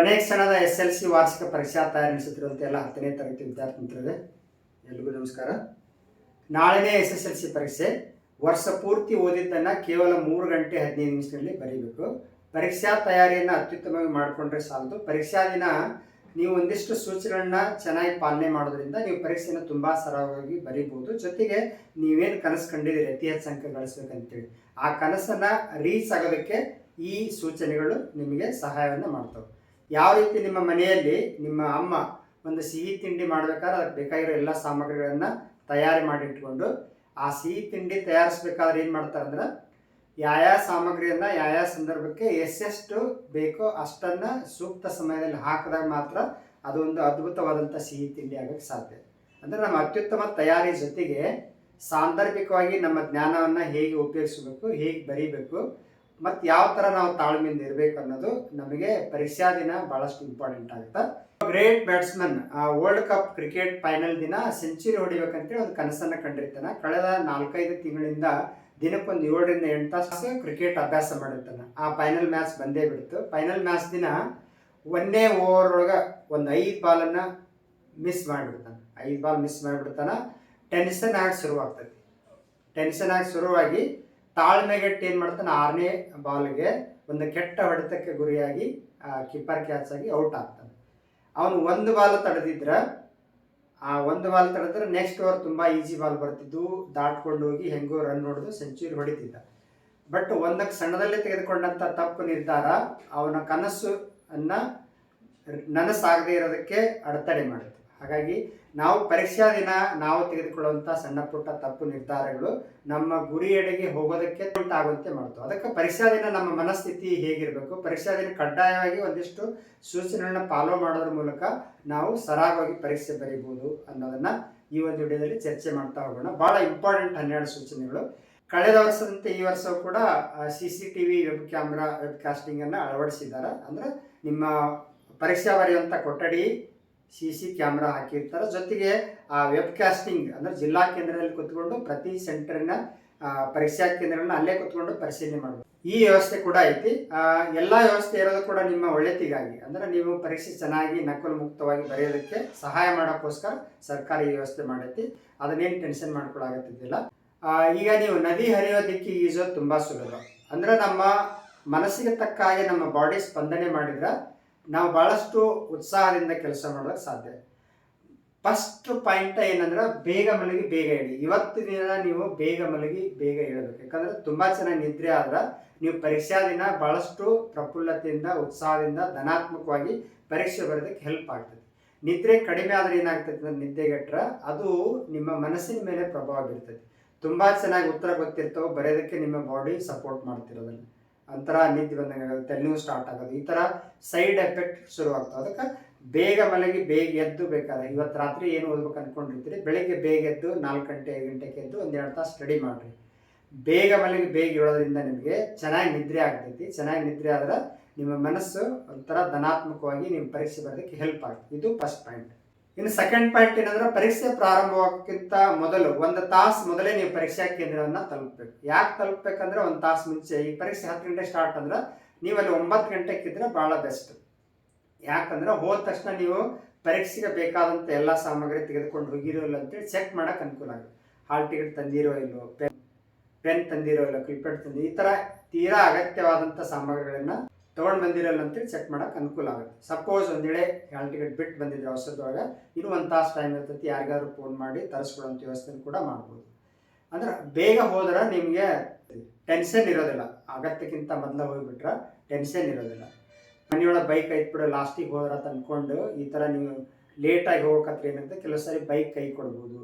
ಕೊನೆಯ ಕ್ಷಣದ S L C ವಾರ್ಷಿಕ ಪರೀಕ್ಷಾ ತಯಾರಿ ನಡೆಸುತ್ತಿರುವಂತೆ ಎಲ್ಲ ಹತ್ತನೇ ತರಗತಿ ವಿದ್ಯಾರ್ಥಿ ಮಿತ್ರರೇ ಎಲ್ರಿಗೂ ನಮಸ್ಕಾರ. ನಾಳೆನೇ ಎಸ್ ಎಸ್ ಎಲ್ ಸಿ ಪರೀಕ್ಷೆ. ವರ್ಷ ಪೂರ್ತಿ ಓದಿದ್ದನ್ನು ಕೇವಲ ಮೂರು ಗಂಟೆ ಹದಿನೈದು ನಿಮಿಷದಲ್ಲಿ ಬರೀಬೇಕು. ಪರೀಕ್ಷಾ ತಯಾರಿಯನ್ನು ಅತ್ಯುತ್ತಮವಾಗಿ ಮಾಡಿಕೊಂಡ್ರೆ ಸಾಲದು. ಪರೀಕ್ಷಾ ದಿನ ನೀವು ಒಂದಿಷ್ಟು ಸೂಚನೆಗಳನ್ನ ಚೆನ್ನಾಗಿ ಪಾಲನೆ ಮಾಡೋದ್ರಿಂದ ನೀವು ಪರೀಕ್ಷೆಯನ್ನು ತುಂಬ ಸರಳವಾಗಿ ಬರೀಬಹುದು. ಜೊತೆಗೆ ನೀವೇನು ಕನಸು ಕಂಡಿದ್ದೀರಿ, ಅತಿ ಹೆಚ್ಚು ಅಂಕ ಗಳಿಸ್ಬೇಕಂತೇಳಿ, ಆ ಕನಸನ್ನು ರೀಚ್ ಆಗೋದಕ್ಕೆ ಈ ಸೂಚನೆಗಳು ನಿಮಗೆ ಸಹಾಯವನ್ನು ಮಾಡ್ತವೆ. ಯಾವ ರೀತಿ ನಿಮ್ಮ ಮನೆಯಲ್ಲಿ ನಿಮ್ಮ ಅಮ್ಮ ಒಂದು ಸಿಹಿ ತಿಂಡಿ ಮಾಡಬೇಕಾದ್ರೆ ಅದಕ್ಕೆ ಬೇಕಾಗಿರೋ ಎಲ್ಲ ಸಾಮಗ್ರಿಗಳನ್ನು ತಯಾರಿ ಮಾಡಿಟ್ಕೊಂಡು ಆ ಸಿಹಿ ತಿಂಡಿ ತಯಾರಿಸ್ಬೇಕಾದ್ರೆ ಏನು ಮಾಡ್ತಾರೆ ಅಂದ್ರೆ ಯಾವ ಸಾಮಗ್ರಿಯನ್ನು ಯಾವ ಸಂದರ್ಭಕ್ಕೆ ಎಷ್ಟೆಷ್ಟು ಬೇಕೋ ಅಷ್ಟನ್ನು ಸೂಕ್ತ ಸಮಯದಲ್ಲಿ ಹಾಕಿದಾಗ ಮಾತ್ರ ಅದೊಂದು ಅದ್ಭುತವಾದಂಥ ಸಿಹಿ ತಿಂಡಿ ಆಗೋಕ್ಕೆ ಸಾಧ್ಯ. ಅಂದರೆ ನಮ್ಮ ಅತ್ಯುತ್ತಮ ತಯಾರಿ ಜೊತೆಗೆ ಸಾಂದರ್ಭಿಕವಾಗಿ ನಮ್ಮ ಜ್ಞಾನವನ್ನು ಹೇಗೆ ಉಪಯೋಗಿಸಬೇಕು, ಹೇಗೆ ಬರೀಬೇಕು ಮತ್ತು ಯಾವ ಥರ ನಾವು ತಾಳ್ಮೆಯಿಂದ ಇರಬೇಕು ಅನ್ನೋದು ನಮಗೆ ಪರೀಕ್ಷಾ ದಿನ ಭಾಳಷ್ಟು ಇಂಪಾರ್ಟೆಂಟ್ ಆಗುತ್ತೆ. Great batsman world cup cricket final ದಿನ ಸೆಂಚುರಿ ಹೊಡಿಬೇಕಂತೇಳಿ ಒಂದು ಕನಸನ್ನು ಕಂಡಿರ್ತಾನೆ. ಕಳೆದ ನಾಲ್ಕೈದು ತಿಂಗಳಿಂದ ದಿನಕ್ಕೊಂದು ಏಳರಿಂದ ಎಂಟು ತಾಸು ಕ್ರಿಕೆಟ್ ಅಭ್ಯಾಸ ಮಾಡಿರ್ತಾನೆ ಆ ಫೈನಲ್ ಮ್ಯಾಚ್ ಬಂದೇ ಬಿಡ್ತು. ಫೈನಲ್ ಮ್ಯಾಚ್ ದಿನ ಒಂದೇ ಓವರ್ ಒಳಗೆ ಒಂದು ಐದು ಬಾಲನ್ನು ಮಿಸ್ ಮಾಡಿಬಿಡ್ತಾನೆ. ಐದು ಬಾಲ್ ಮಿಸ್ ಮಾಡಿಬಿಡ್ತಾನೆ. ಟೆನ್ಷನ್ ಆಗಿ ಶುರುವಾಗ್ತೈತಿ ಟೆನ್ಷನ್ ಆಗಿ ಶುರುವಾಗಿ ತಾಳ್ಮೆಗೆಟ್ಟು ಏನು ಮಾಡ್ತಾನೆ? ಆರನೇ ಬಾಲ್ಗೆ ಒಂದು ಕೆಟ್ಟ ಹೊಡೆತಕ್ಕೆ ಗುರಿಯಾಗಿ ಕೀಪರ್ ಕ್ಯಾಚ್ ಆಗಿ ಔಟ್ ಆಗ್ತಾನೆ. ಅವನು ಒಂದು ಬಾಲ್ ತಡೆದಿದ್ರೆ, ಆ ಒಂದು ಬಾಲ್ ತಡೆದ್ರೆ ನೆಕ್ಸ್ಟ್ ಓವರ್ ತುಂಬ ಈಸಿ ಬಾಲ್ ಬರ್ತಿದ್ದು, ದಾಟ್ಕೊಂಡು ಹೋಗಿ ಹೆಂಗೋ ರನ್ ಹೊಡೆದು ಸೆಂಚುರಿ ಹೊಡಿತಿದ್ದ. ಬಟ್ ಒಂದಕ್ಕೆ ಸಣ್ಣದಲ್ಲೇ ತೆಗೆದುಕೊಂಡಂಥ ತಪ್ಪು ನಿರ್ಧಾರ, ಅವನ ಕನಸು ಅನ್ನ ನನಸಾಗದೇ ಇರೋದಕ್ಕೆ ಅಡೆತಡೆ ಮಾಡುತ್ತೆ ಹಾಗಾಗಿ ನಾವು ಪರೀಕ್ಷಾ ದಿನ ನಾವು ತೆಗೆದುಕೊಳ್ಳುವಂಥ ಸಣ್ಣ ಪುಟ್ಟ ತಪ್ಪು ನಿರ್ಧಾರಗಳು ನಮ್ಮ ಗುರಿಯೆಡೆಗೆ ಹೋಗೋದಕ್ಕೆ ಆಗುವಂತೆ ಮಾಡ್ತು ಅದಕ್ಕೆ ಪರೀಕ್ಷಾ ದಿನ ನಮ್ಮ ಮನಸ್ಥಿತಿ ಹೇಗಿರಬೇಕು? ಪರೀಕ್ಷಾ ದಿನ ಕಡ್ಡಾಯವಾಗಿ ಒಂದಿಷ್ಟು ಸೂಚನೆಗಳನ್ನ ಫಾಲೋ ಮಾಡೋದ್ರ ಮೂಲಕ ನಾವು ಸರಾಗವಾಗಿ ಪರೀಕ್ಷೆ ಬರೀಬೋದು ಅನ್ನೋದನ್ನ ಈ ಒಂದು ವಿಡಿಯೋದಲ್ಲಿ ಚರ್ಚೆ ಮಾಡ್ತಾ ಹೋಗೋಣ. ಭಾಳ ಇಂಪಾರ್ಟೆಂಟ್ ಹನ್ನೆರಡು ಸೂಚನೆಗಳು. ಕಳೆದ ವರ್ಷದಂತೆ ಈ ವರ್ಷ ಕೂಡ C C T V web camera web ಕಾಸ್ಟಿಂಗನ್ನು ಅಳವಡಿಸಿದ್ದಾರೆ. ಅಂದರೆ ನಿಮ್ಮ ಪರೀಕ್ಷಾ ಬರೆಯುವಂಥ ಕೊಠಡಿ ಸಿ ಸಿ ಕ್ಯಾಮ್ರಾ ಹಾಕಿರ್ತಾರೆ. ಜೊತೆಗೆ ಆ ವೆಬ್ ಕಾಸ್ಟಿಂಗ್ ಅಂದರೆ ಜಿಲ್ಲಾ ಕೇಂದ್ರದಲ್ಲಿ ಕುತ್ಕೊಂಡು ಪ್ರತಿ ಸೆಂಟರ್ನ ಪರೀಕ್ಷಾ ಕೇಂದ್ರಗಳನ್ನ ಅಲ್ಲೇ ಕುತ್ಕೊಂಡು ಪರಿಶೀಲನೆ ಮಾಡಬೇಕು. ಈ ವ್ಯವಸ್ಥೆ ಕೂಡ ಐತಿ. ಎಲ್ಲ ವ್ಯವಸ್ಥೆ ಇರೋದು ಕೂಡ ನಿಮ್ಮ ಒಳ್ಳೆತಿಗಾಗಿ. ಅಂದರೆ ನೀವು ಪರೀಕ್ಷೆ ಚೆನ್ನಾಗಿ ನಕಲು ಮುಕ್ತವಾಗಿ ಬರೆಯೋದಕ್ಕೆ ಸಹಾಯ ಮಾಡೋಕ್ಕೋಸ್ಕರ ಸರ್ಕಾರ ಈ ವ್ಯವಸ್ಥೆ ಮಾಡೈತಿ. ಅದನ್ನೇನು ಟೆನ್ಷನ್ ಮಾಡ್ಕೊಳ್ಳಾಗತ್ತಿದ್ದಿಲ್ಲ ಈಗ ನೀವು ನದಿ ಹರಿಯೋ ದಿಕ್ಕಿಗೆ ಈಜೋದು ತುಂಬ ಸುಲಭ. ಅಂದರೆ ನಮ್ಮ ಮನಸ್ಸಿಗೆ ತಕ್ಕ ಹಾಗೆ ನಮ್ಮ ಬಾಡಿ ಸ್ಪಂದನೆ ಮಾಡಿದ್ರೆ ನಾವು ಭಾಳಷ್ಟು ಉತ್ಸಾಹದಿಂದ ಕೆಲಸ ಮಾಡೋದಕ್ಕೆ ಸಾಧ್ಯ. ಫಸ್ಟ್ ಪಾಯಿಂಟ್ ಏನಂದ್ರೆ ಬೇಗ ಮಲಗಿ ಬೇಗ ಹೇಳಿ ಇವತ್ತು ದಿನ ನೀವು ಬೇಗ ಮಲಗಿ ಬೇಗ ಹೇಳಬೇಕು ಯಾಕಂದ್ರೆ ತುಂಬ ಚೆನ್ನಾಗಿ ನಿದ್ರೆ ಆದ್ರೆ ನೀವು ಪರೀಕ್ಷಾ ದಿನ ಭಾಳಷ್ಟು ಪ್ರಫುಲ್ಲತೆಯಿಂದ, ಉತ್ಸಾಹದಿಂದ, ಧನಾತ್ಮಕವಾಗಿ ಪರೀಕ್ಷೆ ಬರೋದಕ್ಕೆ ಹೆಲ್ಪ್ ಆಗ್ತದೆ. ನಿದ್ರೆ ಕಡಿಮೆ ಆದ್ರೆ ಏನಾಗ್ತದೆ ಅಂದ್ರೆ ನಿದ್ದೆಗೆಟ್ರೆ ಅದು ನಿಮ್ಮ ಮನಸ್ಸಿನ ಮೇಲೆ ಪ್ರಭಾವ ಬೀರ್ತದೆ. ತುಂಬ ಚೆನ್ನಾಗಿ ಉತ್ತರ ಗೊತ್ತಿರ್ತವೋ, ಬರೆಯೋದಕ್ಕೆ ನಿಮ್ಮ ಬಾಡಿ ಸಪೋರ್ಟ್ ಮಾಡ್ತಿರೋದನ್ನು. ಒಂಥರ ನಿದ್ದೆ ಬಂದಂಗೆ ಆಗೋದು ನೀವು ಸ್ಟಾರ್ಟ್ ಆಗೋದು, ಈ ಥರ ಸೈಡ್ ಎಫೆಕ್ಟ್ ಶುರುವಾಗ್ತವೆ ಅದಕ್ಕೆ ಬೇಗ ಮಲಗಿ, ಬೇಗ ಎದ್ದು ಬೇಕಾದ್ರೆ, ಇವತ್ತು ರಾತ್ರಿ ಏನು ಓದ್ಬೇಕು ಅಂದ್ಕೊಂಡಿರ್ತೀರಿ ಬೆಳಿಗ್ಗೆ ಬೇಗ ಎದ್ದು ನಾಲ್ಕು ಗಂಟೆ, ಐದು ಗಂಟೆಗೆ ಎದ್ದು ಒಂದೆರಡು ತಾಸು ಸ್ಟಡಿ ಮಾಡಿರಿ. ಬೇಗ ಮಲಗಿ, ಬೇಗ ಹೇಳೋದ್ರಿಂದ ನಿಮಗೆ ಚೆನ್ನಾಗಿ ನಿದ್ರೆ ಆಗ್ತೈತಿ. ಚೆನ್ನಾಗಿ ನಿದ್ರೆ ಆದ್ರೆ ನಿಮ್ಮ ಮನಸ್ಸು ಒಂಥರ ಧನಾತ್ಮಕವಾಗಿ ನಿಮ್ಮ ಪರೀಕ್ಷೆ ಬರೋದಕ್ಕೆ ಹೆಲ್ಪ್ ಆಗ್ತದೆ ಇದು ಫಸ್ಟ್ ಪಾಯಿಂಟ್ ಇನ್ನು ಸೆಕೆಂಡ್ ಪಾಯಿಂಟ್ ಏನಂದ್ರೆ ಪರೀಕ್ಷೆ ಪ್ರಾರಂಭವಾಗಕ್ಕಿಂತ ಮೊದಲು ಒಂದು ತಾಸು ಮೊದಲೇ ನೀವು ಪರೀಕ್ಷಾ ಕೇಂದ್ರವನ್ನು ತಲುಪಬೇಕು. ಯಾಕೆ ತಲುಪಬೇಕಂದ್ರೆ ಒಂದು ತಾಸು ಮುಂಚೆ ಈ ಪರೀಕ್ಷೆ ಹತ್ತು ಗಂಟೆ ಸ್ಟಾರ್ಟ್ ಅಂದ್ರೆ ನೀವು ಅಲ್ಲಿ ಒಂಬತ್ತು ಗಂಟೆಗಿದ್ರೆ ಭಾಳ ಬೆಸ್ಟ್ ಯಾಕಂದ್ರೆ ಹೋದ ತಕ್ಷಣ ನೀವು ಪರೀಕ್ಷೆಗೆ ಬೇಕಾದಂಥ ಎಲ್ಲ ಸಾಮಗ್ರಿ ತೆಗೆದುಕೊಂಡು ಹೋಗಿರೋಲ್ಲ ಅಂತೇಳಿ ಚೆಕ್ ಮಾಡೋಕೆ ಅನುಕೂಲ ಆಗುತ್ತೆ. ಹಾಲ್ ಟಿಕೆಟ್ ತಂದಿರೋ ಇಲ್ಲೋ, ಪೆನ್ ಪೆನ್ ತಂದಿರೋ ಇಲ್ಲ, ಕ್ಲಿಪ್ಯಾಡ್ ತಂದಿರೋ ಈ ಥರ ತೀರಾ ಅಗತ್ಯವಾದಂಥ ಸಾಮಗ್ರಿಗಳನ್ನು ತೊಗೊಂಡು ಬಂದಿರಲ್ಲ ಅಂತೇಳಿ ಚೆಕ್ ಮಾಡೋಕೆ ಅನುಕೂಲ ಆಗುತ್ತೆ. ಸಪೋಸ್ ಒಂದೇಳೆ ಹಾಲ್ ಟಿಕೆಟ್ ಬಿಟ್ಟು ಬಂದಿದ್ರೆ ಔಷಧದೊಳಗೆ ಇನ್ನೂ ಒಂದು ತಾಸು ಟೈಮ್ ಇರ್ತೈತಿ, ಯಾರಿಗಾದ್ರೂ ಫೋನ್ ಮಾಡಿ ತರಿಸ್ಕೊಡೋಂಥ ವ್ಯವಸ್ಥೆ ಕೂಡ ಮಾಡ್ಬೋದು. ಅಂದ್ರೆ ಬೇಗ ಹೋದ್ರೆ ನಿಮಗೆ ಟೆನ್ಷನ್ ಇರೋದಿಲ್ಲ. ಅಗತ್ಯಕ್ಕಿಂತ ಮೊದಲು ಹೋಗಿಬಿಟ್ರೆ ಟೆನ್ಷನ್ ಇರೋದಿಲ್ಲ. ಮನೆಯೊಳಗೆ ಬೈಕ್ ಐತ್ಬಿಡು ಲಾಸ್ಟಿಗೆ ಹೋದ್ರೆ ಅಂತ ಅಂದ್ಕೊಂಡು ಈ ಥರ ನೀವು ಲೇಟಾಗಿ ಹೋಗಕತ್ರಿ ಏನಂತ ಕೆಲವು ಸಾರಿ ಬೈಕ್ ಕೈ ಕೊಡ್ಬೋದು.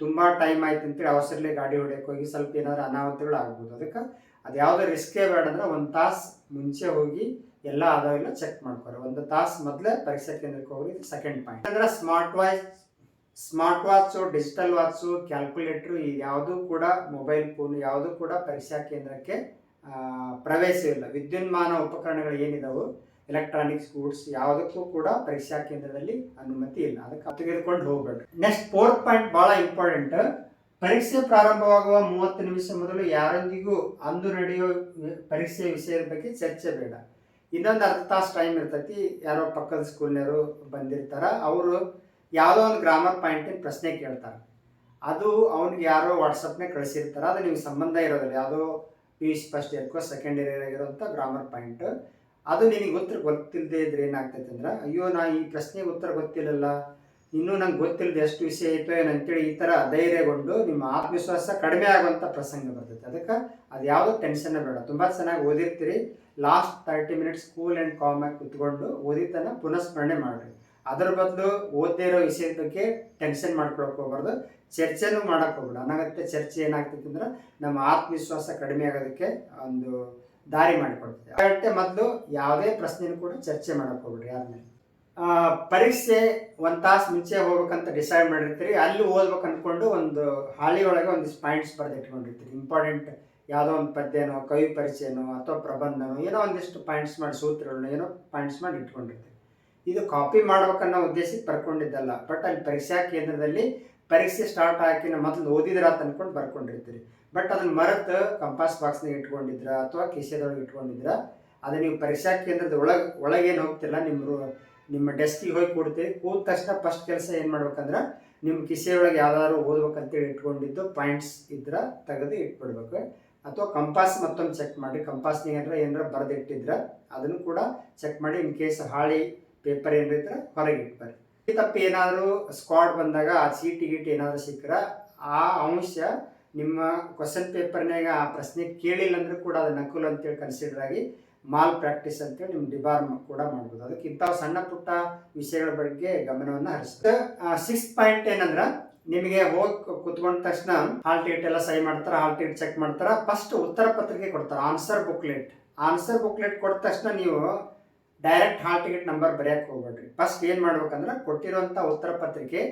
ತುಂಬ ಟೈಮ್ ಆಯ್ತು ಅಂತೇಳಿ ಅವಸರಲ್ಲೇ ಗಾಡಿ ಹೊಡ್ಯಕ್ಕೆ ಹೋಗಿ ಸ್ವಲ್ಪ ಏನಾದ್ರು ಅನಾಹುತಗಳು ಆಗ್ಬೋದು ಅದಕ್ಕೆ ಅದು ಯಾವುದೇ ರಿಸ್ಕೇ ಬೇಡ ಅಂದ್ರೆ ಒಂದು ತಾಸು ಮುಂಚೆ ಹೋಗಿ ಎಲ್ಲ ಅದಾವೆಲ್ಲ ಚೆಕ್ ಮಾಡ್ಕೊರಿ ಒಂದು ತಾಸು ಮೊದಲೇ ಪರೀಕ್ಷಾ ಕೇಂದ್ರಕ್ಕೆ ಹೋಗಿ ಸೆಕೆಂಡ್ ಪಾಯಿಂಟ್ ಅಂದ್ರೆ smart watch smart watch digital watch calculator ಈ ಯಾವುದೂ ಕೂಡ ಮೊಬೈಲ್ ಫೋನ್ ಯಾವುದೂ ಕೂಡ ಪರೀಕ್ಷಾ ಕೇಂದ್ರಕ್ಕೆ ಪ್ರವೇಶ ಇಲ್ಲ. ವಿದ್ಯುನ್ಮಾನ ಉಪಕರಣಗಳು ಏನಿದಾವು? ಎಲೆಕ್ಟ್ರಾನಿಕ್ಸ್ ಗೂಡ್ಸ್ ಯಾವುದಕ್ಕೂ ಕೂಡ ಪರೀಕ್ಷಾ ಕೇಂದ್ರದಲ್ಲಿ ಅನುಮತಿ ಇಲ್ಲ. ಅದಕ್ಕೆ ತೆಗೆದುಕೊಂಡು ಹೋಗ್ಬೇಡ್ರಿ. ನೆಕ್ಸ್ಟ್ ಫೋರ್ತ್ ಪಾಯಿಂಟ್ ಭಾಳ ಇಂಪಾರ್ಟೆಂಟ್ ಪರೀಕ್ಷೆ ಪ್ರಾರಂಭವಾಗುವ ಮೂವತ್ತು ನಿಮಿಷ ಮೊದಲು ಯಾರೊಂದಿಗೂ ಅಂದು ನಡೆಯುವ ಪರೀಕ್ಷೆಯ ವಿಷಯದ ಬಗ್ಗೆ ಚರ್ಚೆ ಬೇಡ. ಇನ್ನೊಂದು ಅರ್ಧ ತಾಸು ಟೈಮ್ ಇರ್ತೈತಿ. ಯಾರೋ ಪಕ್ಕದ ಸ್ಕೂಲ್ನವರು ಬಂದಿರ್ತಾರ. ಅವರು ಯಾವುದೋ ಒಂದು ಗ್ರಾಮರ್ ಪಾಯಿಂಟಿನ ಪ್ರಶ್ನೆ ಕೇಳ್ತಾರೆ. ಅದು ಅವ್ನಿಗೆ ಯಾರೋ ವಾಟ್ಸಪ್ನೇ ಕಳಿಸಿರ್ತಾರೆ. ಅದು ನಿಮ್ಗೆ ಸಂಬಂಧ ಇರೋದಿಲ್ಲ. ಯಾವುದೋ ಪಿ ಯು ಫಸ್ಟ್ ಇಯರ್ಕೋ ಸೆಕೆಂಡ್ ಇಯರ್ ಆಗಿರೋಂಥ ಗ್ರಾಮರ್ ಪಾಯಿಂಟ್ ಅದು ನಿನಗೆ ಉತ್ತರ ಗೊತ್ತಿಲ್ಲದೆ ಇದ್ರೆ ಏನಾಗ್ತೈತೆ ಅಂದ್ರೆ, ಅಯ್ಯೋ, ನಾ ಈ ಪ್ರಶ್ನೆಗೆ ಉತ್ತರ ಗೊತ್ತಿಲ್ಲಲ್ಲ. ಇನ್ನೂ ನಂಗೆ ಗೊತ್ತಿಲ್ಲದೆ ಎಷ್ಟು ವಿಷಯ ಐತೋ ಏನು ಅಂತೇಳಿ ಈ ಥರ ಧೈರ್ಯಗೊಂಡು ನಿಮ್ಮ ಆತ್ಮವಿಶ್ವಾಸ ಕಡಿಮೆ ಆಗುವಂಥ ಪ್ರಸಂಗ ಬರ್ತೈತೆ. ಅದಕ್ಕೆ ಅದು ಯಾವುದೋ ಟೆನ್ಷನ್ ಬೇಡ. ತುಂಬ ಚೆನ್ನಾಗಿ ಓದಿರ್ತೀರಿ. Last thirty minutes cool and ಕಾಮಾಗಿ ಕುತ್ಕೊಂಡು ಓದಿದ್ದನ್ನು ಪುನಃಸ್ಮರಣೆ ಮಾಡಿರಿ. ಅದರ ಬದಲು ಓದದೇ ಇರೋ ವಿಷಯದ ಬಗ್ಗೆ ಟೆನ್ಷನ್ ಮಾಡ್ಕೊಳಕ್ಕೆ ಹೋಗ್ಬಾರ್ದು. ಚರ್ಚೆನೂ ಮಾಡಕ್ಕೆ ಹೋಗ್ಬೇಡ. ಅನಗತ್ಯ ಚರ್ಚೆ ಏನಾಗ್ತೈತೆ ಅಂದ್ರೆ ನಮ್ಮ ಆತ್ಮವಿಶ್ವಾಸ ಕಡಿಮೆ ಆಗೋದಕ್ಕೆ ಒಂದು ದಾರಿ ಮಾಡಿಕೊಡ್ತೀವಿ ಅದಕ್ಕೆ ಮೊದಲು ಯಾವುದೇ ಪ್ರಶ್ನೆನೂ ಕೂಡ ಚರ್ಚೆ ಮಾಡಕ್ಕೆ ಹೋಗ್ಬೇಡಿ ಆದಮೇಲೆ. ಪರೀಕ್ಷೆ ಒಂದು ತಾಸು ಮುಂಚೆ ಹೋಗ್ಬೇಕಂತ ಡಿಸೈಡ್ ಮಾಡಿರ್ತೀರಿ. ಅಲ್ಲಿ ಓದ್ಬೇಕು ಅಂದ್ಕೊಂಡು ಒಂದು ಹಾಳಿ ಒಳಗೆ ಒಂದಿಷ್ಟು ಪಾಯಿಂಟ್ಸ್ ಬರೆದಿಟ್ಕೊಂಡಿರ್ತೀರಿ ಇಂಪಾರ್ಟೆಂಟ್ ಯಾವುದೋ ಒಂದು ಪದ್ಯನೋ, ಕವಿ ಪರಿಚಯನೋ ಅಥವಾ ಪ್ರಬಂಧನೋ ಏನೋ ಒಂದಿಷ್ಟು ಪಾಯಿಂಟ್ಸ್ ಮಾಡಿ, ಸೂತ್ರಗಳನ್ನ ಏನೋ ಪಾಯಿಂಟ್ಸ್ ಮಾಡಿ ಇಟ್ಕೊಂಡಿರ್ತೀರಿ. ಇದು ಕಾಪಿ ಮಾಡ್ಬೇಕನ್ನೋ ಉದ್ದೇಶಕ್ಕೆ ಬರ್ಕೊಂಡಿದ್ದಲ್ಲ. ಬಟ್ ಅಲ್ಲಿ ಪರೀಕ್ಷಾ ಕೇಂದ್ರದಲ್ಲಿ ಪರೀಕ್ಷೆ ಸ್ಟಾರ್ಟ್ ಹಾಕಿನ ಮೊದಲು ಓದಿದ್ರ ಅಂತ ಅಂದ್ಕೊಂಡು ಬರ್ಕೊಂಡಿರ್ತೀರಿ. ಬಟ್ ಅದನ್ನ ಮರೆತು ಕಂಪಾಸ್ ಬಾಕ್ಸ್ನಾಗ ಇಟ್ಕೊಂಡಿದ್ರ ಅಥವಾ ಕಿಸೆದೊಳಗೆ ಇಟ್ಕೊಂಡಿದ್ರ, ಅದು ನೀವು ಪರೀಕ್ಷಾ ಕೇಂದ್ರದ ಒಳಗೆ, ಒಳಗೇನು ಹೋಗ್ತಿಲ್ಲ, ನಿಮ್ಮ ನಿಮ್ಮ ಡೆಸ್ಕಿಗೆ ಹೋಗಿ ಕೊಡ್ತೀವಿ ಕೂದ ತಕ್ಷಣ ಫಸ್ಟ್ ಕೆಲಸ ಏನು ಮಾಡ್ಬೇಕಂದ್ರೆ ನಿಮ್ಮ ಕಿಸೆಯೊಳಗೆ ಯಾವ್ದಾದ್ರು ಓದ್ಬೇಕಂತೇಳಿ ಇಟ್ಕೊಂಡಿದ್ದು ಪಾಯಿಂಟ್ಸ್ ಇದ್ರೆ ತೆಗೆದು ಇಟ್ಬಿಡ್ಬೇಕು. ಅಥವಾ ಕಂಪಾಸ್ ಮತ್ತೊಂದು ಚೆಕ್ ಮಾಡಿ ಕಂಪಾಸ್ನಾಗ ಏನಾರ ಏನಾರ ಬರೆದಿಟ್ಟಿದ್ರೆ, ಅದನ್ನು ಕೂಡ ಚೆಕ್ ಮಾಡಿ ಇನ್ ಕೇಸ್ ಹಾಳಿ ಪೇಪರ್ ಏನಾರ ಇದ್ರೆ ಹೊರಗೆ ಇಟ್ಬಾರಿ ಈ ತಪ್ಪು ಏನಾದರೂ ಸ್ಕ್ವಾಡ್ ಬಂದಾಗ ಆ ಸೀಟ್ ಗೀಟಿ ಏನಾದರೂ ಸಿಕ್ಕರೆ, ಆ ಅಂಶ ನಿಮ್ಮ ಕ್ವಶನ್ ಪೇಪರ್ನಾಗ ಆ ಪ್ರಶ್ನೆ ಕೇಳಿಲ್ಲ ಅಂದ್ರೆ ಕೂಡ ಅದು ನಕಲು ಅಂತೇಳಿ ಕನ್ಸಿಡರ್ ಆಗಿ ಮಾಲ್ ಪ್ರಾಕ್ಟೀಸ್ ಅಂತೇಳಿ ನಿಮ್ಮ ಡಿಬಾರ್ ಕೂಡ ಮಾಡ್ಬೋದು. ಅದಕ್ಕೆ ಇಂಥ ಸಣ್ಣ ಪುಟ್ಟ ವಿಷಯಗಳ ಬಗ್ಗೆ ಗಮನವನ್ನು ಹರಿಸ್ತದೆ ಸಿಕ್ಸ್ ಪಾಯಿಂಟ್ ಏನಂದ್ರೆ ನಿಮಗೆ ಹೋಗಿ ಕುತ್ಕೊಂಡ ತಕ್ಷಣ ಹಾಲ್ ಟಿಕೆಟ್ ಎಲ್ಲ ಸೈ ಮಾಡ್ತಾರೆ, ಹಾಲ್ ಟಿಕೆಟ್ ಚೆಕ್ ಮಾಡ್ತಾರೆ ಫಸ್ಟ್ ಉತ್ತರ ಪತ್ರಿಕೆ ಕೊಡ್ತಾರೆ ಆನ್ಸರ್ ಬುಕ್ಲೆಟ್ ಆನ್ಸರ್ ಬುಕ್ಲೆಟ್ ಕೊಟ್ಟ ತಕ್ಷಣ ನೀವು ಡೈರೆಕ್ಟ್ ಹಾಲ್ ಟಿಕೆಟ್ ನಂಬರ್ ಬರೆಯಕ್ಕೆ ಹೋಗ್ಬೇಡ್ರಿ. ಫಸ್ಟ್ ಏನು ಮಾಡ್ಬೇಕಂದ್ರೆ ಕೊಟ್ಟಿರುವಂಥ ಉತ್ತರ ಪತ್ರಿಕೆ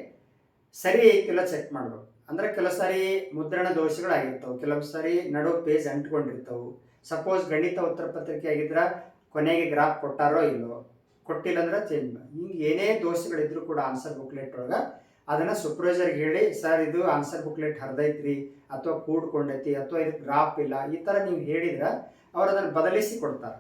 ಸರಿ ಐತಿಲ್ಲ ಚೆಕ್ ಮಾಡ್ಬೇಕು. ಅಂದ್ರೆ ಕೆಲವು ಸಾರಿ ಮುದ್ರಣ ದೋಷಗಳಾಗಿರ್ತವೆ, ಕೆಲವು ಸಾರಿ ನಡು ಪೇಜ್ ಅಂಟ್ಕೊಂಡಿರ್ತವೆ. ಸಪೋಸ್ ಗಣಿತ ಉತ್ತರ ಪತ್ರಿಕೆ ಆಗಿದ್ರೆ ಕೊನೆಗೆ ಗ್ರಾಫ್ ಕೊಟ್ಟಾರೋ ಇಲ್ಲೋ? ಕೊಟ್ಟಿಲ್ಲ ಅಂದ್ರೆ ಚೇಂಜ್ ಹಿಂಗೆ ಏನೇ ದೋಷಗಳಿದ್ರು ಕೂಡ ಆನ್ಸರ್ ಬುಕ್ಲೆಟ್ ಒಳಗೆ ಅದನ್ನು ಸೂಪರ್ವೈಸರ್ಗೆ ಹೇಳಿ, ಸರ್, ಇದು ಆನ್ಸರ್ ಬುಕ್ಲೆಟ್ ಹರಿದೈತ್ರಿ ಅಥವಾ ಕೂಡ್ಕೊಂಡೈತಿ ಅಥವಾ ಇದು ಗ್ರಾಫ್ ಇಲ್ಲ. ಈ ಥರ ನೀವು ಹೇಳಿದ್ರೆ ಅವ್ರು ಅದನ್ನು ಬದಲಿಸಿ ಕೊಡ್ತಾರೆ.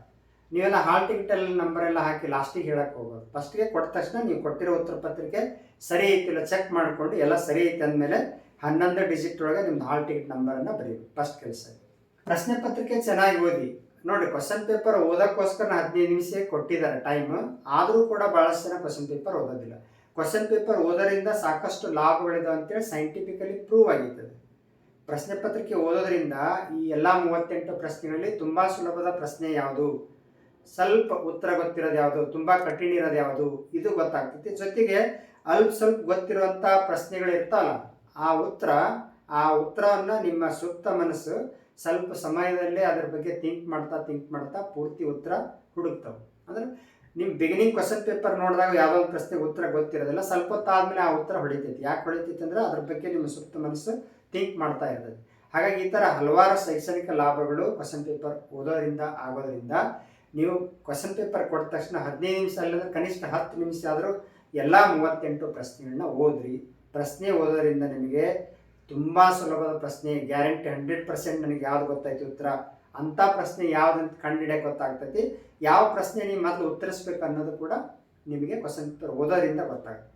ನೀವೆಲ್ಲ ಹಾಲ್ ಟಿಕೆಟಲ್ಲಿ ನಂಬರ್ ಎಲ್ಲ ಹಾಕಿ ಲಾಸ್ಟಿಗೆ ಹೇಳಕ್ಕೆ ಹೋಗೋದು ಫಸ್ಟ್ಗೆ ಕೊಟ್ಟ ತಕ್ಷಣ ನೀವು ಕೊಟ್ಟಿರೋ ಉತ್ತರ ಪತ್ರಿಕೆ ಸರಿ ಐತಿಲ್ಲ ಚೆಕ್ ಮಾಡಿಕೊಂಡು ಎಲ್ಲ ಸರಿ ಐತೆ ಅಂದಮೇಲೆ ಹನ್ನೊಂದು ಡಿಜಿಟ್ ಒಳಗೆ ನಿಮ್ದು ಹಾಲ್ ಟಿಕೆಟ್ ನಂಬರನ್ನು ಬರೀಬೇಕು ಫಸ್ಟ್ ಕೆಲಸ. ಪ್ರಶ್ನೆ ಪತ್ರಿಕೆ ಚೆನ್ನಾಗಿ ಓದಿ. ನೋಡಿ ಕ್ವಶನ್ ಪೇಪರ್ ಓದೋಕ್ಕೋಸ್ಕರ ಹದಿನೈದು ನಿಮಿಷ ಕೊಟ್ಟಿದ್ದಾರೆ ಟೈಮ್ ಆದರೂ ಕೂಡ ಭಾಳಷ್ಟು ಜನ ಕ್ವಶನ್ ಪೇಪರ್ ಓದೋದಿಲ್ಲ. ಕ್ವಶನ್ ಪೇಪರ್ ಓದೋದ್ರಿಂದ ಸಾಕಷ್ಟು ಲಾಭಗಳಿದಾವೆ ಅಂತೇಳಿ ಸೈಂಟಿಫಿಕಲಿ ಪ್ರೂವ್ ಆಗಿರ್ತದೆ. ಪ್ರಶ್ನೆ ಪತ್ರಿಕೆ ಓದೋದ್ರಿಂದ ಈ ಎಲ್ಲ ಮೂವತ್ತೆಂಟು ಪ್ರಶ್ನೆಗಳಲ್ಲಿ ತುಂಬ ಸುಲಭದ ಪ್ರಶ್ನೆ ಯಾವುದು? ಸ್ವಲ್ಪ ಉತ್ತರ ಗೊತ್ತಿರೋದು ಯಾವುದು? ತುಂಬ ಕಠಿಣ ಇರೋದು ಯಾವುದು? ಇದು ಗೊತ್ತಾಗ್ತೈತಿ. ಜೊತೆಗೆ ಅಲ್ಪ ಸ್ವಲ್ಪ ಗೊತ್ತಿರುವಂಥ ಪ್ರಶ್ನೆಗಳು ಇರ್ತಾವಲ್ಲ ಆ ಉತ್ತರ, ಆ ಉತ್ತರವನ್ನು ನಿಮ್ಮ ಸುಪ್ತ ಮನಸ್ಸು ಸ್ವಲ್ಪ ಸಮಯದಲ್ಲೇ ಅದ್ರ ಬಗ್ಗೆ ಥಿಂಕ್ ಮಾಡ್ತಾ ಥಿಂಕ್ ಮಾಡ್ತಾ ಪೂರ್ತಿ ಉತ್ತರ ಹುಡುಕ್ತಾವೆ. ಅಂದ್ರೆ ನಿಮ್ಮ ಬಿಗಿನಿಂಗ್ ಕ್ವಶನ್ ಪೇಪರ್ ನೋಡಿದಾಗ ಯಾವ್ಯಾವ ಪ್ರಶ್ನೆಗೆ ಉತ್ತರ ಗೊತ್ತಿರೋದಿಲ್ಲ, ಸ್ವಲ್ಪ ಹೊತ್ತಾದ್ಮೇಲೆ ಆ ಉತ್ತರ ಹೊಡಿತೈತಿ ಯಾಕೆ ಹೊಡಿತೈತಿ ಅಂದ್ರೆ ಅದ್ರ ಬಗ್ಗೆ ನಿಮ್ಮ ಸುಪ್ತ ಮನಸ್ಸು ಥಿಂಕ್ ಮಾಡ್ತಾ ಇರ್ತದೆ ಹಾಗಾಗಿ ಈ ಥರ ಹಲವಾರು ಶೈಕ್ಷಣಿಕ ಲಾಭಗಳು ಕ್ವಶನ್ ಪೇಪರ್ ಓದೋದ್ರಿಂದ ಆಗೋದ್ರಿಂದ ನೀವು ಕ್ವಶನ್ ಪೇಪರ್ ಕೊಟ್ಟ ತಕ್ಷಣ ಹದಿನೈದು ನಿಮಿಷ ಅಲ್ಲಂದ್ರೆ ಕನಿಷ್ಠ ಹತ್ತು ನಿಮಿಷ ಆದರೂ ಎಲ್ಲ ಮೂವತ್ತೆಂಟು ಪ್ರಶ್ನೆಗಳನ್ನ ಓದ್ರಿ. ಪ್ರಶ್ನೆ ಓದೋದ್ರಿಂದ ನಿಮಗೆ ತುಂಬ ಸುಲಭದ ಪ್ರಶ್ನೆ, ಗ್ಯಾರಂಟಿ ಹಂಡ್ರೆಡ್ ಪರ್ಸೆಂಟ್ ನನಗೆ ಯಾವ್ದು ಗೊತ್ತಾಯ್ತು ಉತ್ತರ? ಅಂಥ ಪ್ರಶ್ನೆ ಯಾವ್ದಂತ ಕಂಡುಹಿಡಿಯಕ್ಕೆ ಗೊತ್ತಾಗ್ತೈತಿ. ಯಾವ ಪ್ರಶ್ನೆ ನೀವು ಮೊದಲು ಉತ್ತರಿಸ್ಬೇಕು ಅನ್ನೋದು ಕೂಡ ನಿಮಗೆ ಕ್ವಶನ್ ಓದೋದ್ರಿಂದ ಗೊತ್ತಾಗುತ್ತೆ.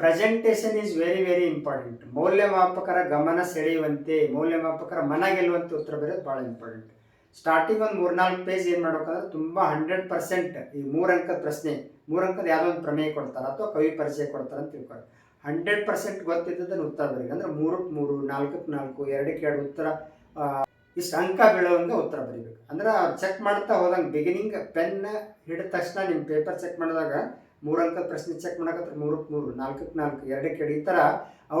Presentation is very very important ಮೌಲ್ಯಮಾಪಕರ ಗಮನ ಸೆಳೆಯುವಂತೆ, ಮೌಲ್ಯಮಾಪಕರ ಮನ ಗೆಲ್ಲುವಂತೆ ಉತ್ತರ ಬರೆಯೋದು ಭಾಳ ಇಂಪಾರ್ಟೆಂಟ್ ಸ್ಟಾರ್ಟಿಂಗ್ ಒಂದು ಮೂರ್ನಾಲ್ಕು ಪೇಜ್ ಏನು ಮಾಡ್ಬೇಕಂದ್ರೆ ತುಂಬ ಹಂಡ್ರೆಡ್ ಪರ್ಸೆಂಟ್ ಈ ಮೂರಂಕದ ಪ್ರಶ್ನೆ ಮೂರಂಕದ ಯಾವುದೋ ಒಂದು ಪ್ರಮೇಯ ಕೊಡ್ತಾರೆ ಅಥವಾ ಕವಿ ಪರಿಚಯ ಕೊಡ್ತಾರೆ ಅಂತ ತಿಳ್ಕೊಂಡು ಹಂಡ್ರೆಡ್ ಪರ್ಸೆಂಟ್ ಗೊತ್ತಿದ್ದದನ್ನು ಉತ್ತರ ಬರೀ, ಅಂದ್ರೆ ಮೂರಕ್ಕೆ ಮೂರು ನಾಲ್ಕಕ್ಕೆ ನಾಲ್ಕು, ಎರಡಕ್ಕೆ ಎರಡು ಉತ್ತರ ಇಷ್ಟು ಅಂಕ ಬೀಳುವಂಗೆ ಉತ್ತರ ಬರೀಬೇಕು. ಅಂದ್ರೆ ಚೆಕ್ ಮಾಡ್ತಾ ಹೋದಂಗೆ ಬಿಗಿನಿಂಗ್ ಪೆನ್ ಹಿಡಿದ ತಕ್ಷಣ ನಿಮ್ಮ ಪೇಪರ್ ಚೆಕ್ ಮಾಡಿದಾಗ ಮೂರು ಅಂಕದ ಪ್ರಶ್ನೆ ಚೆಕ್ ಮಾಡಕತ್ರ ಮೂರಕ್ಕೆ ಮೂರು ನಾಲ್ಕಕ್ಕೆ ನಾಲ್ಕು, ಎರಡಕ್ಕೆ ಎರಡು ಈ ಥರ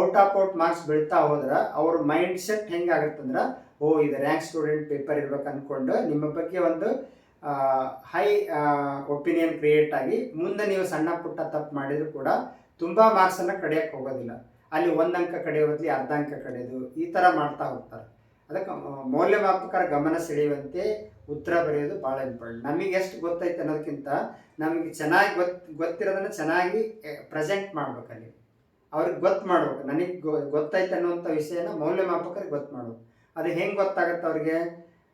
ಔಟ್ ಆಫ್ ಔಟ್ ಮಾರ್ಕ್ಸ್ ಬೀಳ್ತಾ ಹೋದ್ರೆ ಅವ್ರ ಮೈಂಡ್ ಸೆಟ್ ಹೆಂಗಾಗತ್ತಂದ್ರೆ ಓ, ಇದು ರ್ಯಾಂಕ್ ಸ್ಟೂಡೆಂಟ್ ಪೇಪರ್ ಇರ್ಬೇಕು ಅಂದ್ಕೊಂಡು ನಿಮ್ಮ ಬಗ್ಗೆ ಒಂದು ಹೈ ಒಪಿನಿಯನ್ ಕ್ರಿಯೇಟ್ ಆಗಿ ಮುಂದೆ ನೀವು ಸಣ್ಣ ಪುಟ್ಟ ತಪ್ಪು ಮಾಡಿದರೂ ಕೂಡ ತುಂಬ ಮಾರ್ಕ್ಸನ್ನು ಕಡಿಯೋಕ್ಕೆ ಹೋಗೋದಿಲ್ಲ. ಅಲ್ಲಿ ಒಂದು ಅಂಕ ಕಡೆ ಬದಲಿ ಅರ್ಧ ಅಂಕ ಕಡಿಯೋದು, ಈ ಥರ ಮಾಡ್ತಾ ಹೋಗ್ತಾರೆ. ಅದಕ್ಕೆ ಮೌಲ್ಯಮಾಪಕರ ಗಮನ ಸೆಳೆಯುವಂತೆ ಉತ್ತರ ಬರೆಯೋದು ಭಾಳ ಇಂಪಾರ್ಟೆಂಟ್ ನಮಗೆ ಎಷ್ಟು ಗೊತ್ತೈತೆ ಅನ್ನೋದಕ್ಕಿಂತ ನಮಗೆ ಚೆನ್ನಾಗಿ ಗೊತ್ತು ಗೊತ್ತಿರೋದನ್ನು ಚೆನ್ನಾಗಿ ಪ್ರೆಸೆಂಟ್ ಮಾಡ್ಬೇಕಲ್ಲಿ ಅವ್ರಿಗೆ ಗೊತ್ತು ಮಾಡ್ಬೇಕು. ನನಗೆ ಗೊತ್ತೈತೆ ಅನ್ನುವಂಥ ವಿಷಯನ ಮೌಲ್ಯಮಾಪಕರಿಗೆ ಗೊತ್ತು ಮಾಡ್ಬೇಕು. ಅದು ಹೆಂಗೆ ಗೊತ್ತಾಗುತ್ತೆ ಅವ್ರಿಗೆ?